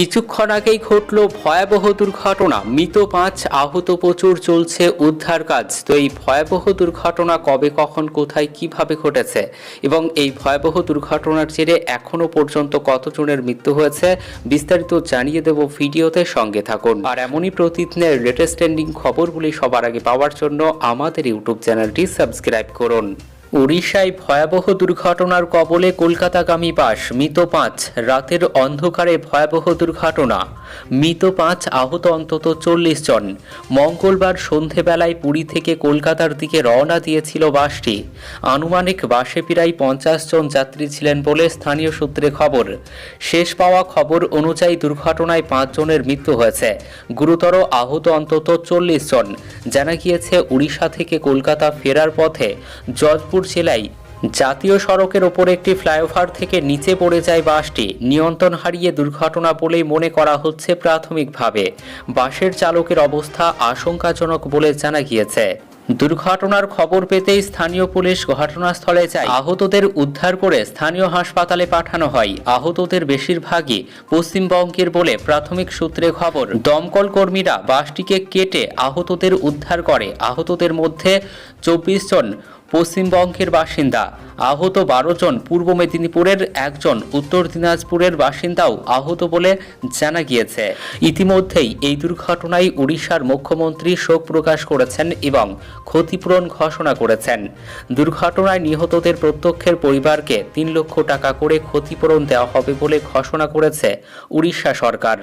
কিছুক্ষণ আগেই ঘটল ভয়াবহ দুর্ঘটনা। মৃত পাঁচ আহত প্রচুর চলছে, উদ্ধার কাজ। তো এই ভয়াবহ দুর্ঘটনা কবে, কখন, কোথায়, কীভাবে ঘটেছে? এবং এই ভয়াবহ দুর্ঘটনার জেরে এখনও পর্যন্ত কতজনের মৃত্যু হয়েছে, বিস্তারিত জানিয়ে দেব ভিডিওতে সঙ্গে থাকুন। আর এমনই প্রতিদিনের লেটেস্ট ট্রেন্ডিং খবরগুলি সবার আগে পাওয়ার জন্য আমাদের ইউটিউব চ্যানেলটি সাবস্ক্রাইব করুন। উড়িষ্যায় ভয়াবহ দুর্ঘটনার কবলে কলকাতাগামী বাস, মৃত পাঁচ। রাতের অন্ধকারে ভয়াবহ দুর্ঘটনা। মৃত পাঁচ, আহত অন্তত চল্লিশ জন। মঙ্গলবার সন্ধেবেলায় পুরী থেকে কলকাতার দিকে রওনা দিয়েছিল বাসটি। আনুমানিক বাসে প্রায় পঞ্চাশ জন যাত্রী ছিলেন বলে স্থানীয় সূত্রে খবর। শেষ পাওয়া খবর অনুযায়ী দুর্ঘটনায় পাঁচজনের মৃত্যু হয়েছে। গুরুতর আহত অন্তত চল্লিশ জন। জানা গিয়েছে, উড়িষ্যা থেকে কলকাতা ফেরার পথে জজপুর জেলায় জাতীয় সড়কের ওপর একটি ফ্লাইওভার থেকে নিচে পড়ে যায় বাসটি। নিয়ন্ত্রণ হারিয়ে দুর্ঘটনা বলেই মনে করা হচ্ছে প্রাথমিকভাবে। বাসের চালকের অবস্থা আশঙ্কাজনক বলে জানা গিয়েছে। দুর্ঘটনার খবর পেতেই স্থানীয় পুলিশ ঘটনাস্থলে যায়। আহতদের উদ্ধার করে স্থানীয় হাসপাতালে পাঠানো হয়। আহতদের বেশিরভাগই পশ্চিমবঙ্গের বলে প্রাথমিক সূত্রে খবর। দমকল কর্মীরা বাসটিকে কেটে আহতদের উদ্ধার করে। আহতদের মধ্যে চব্বিশ জন পশ্চিমবঙ্গের বাসিন্দা। আহত বারো জন পূর্ব মেদিনীপুরের, একজন উত্তর দিনাজপুরের বাসিন্দাও আহত বলে জানা গিয়েছে। ইতিমধ্যেই এই দুর্ঘটনায় উড়িষ্যার মুখ্যমন্ত্রী শোক প্রকাশ করেছেন এবং ক্ষতিপূরণ ঘোষণা করেছেন। দুর্ঘটনায় নিহতদের প্রত্যক্ষের পরিবারকে তিন লক্ষ টাকা করে ক্ষতিপূরণ দেওয়া হবে বলে ঘোষণা করেছে উড়িষ্যা সরকার।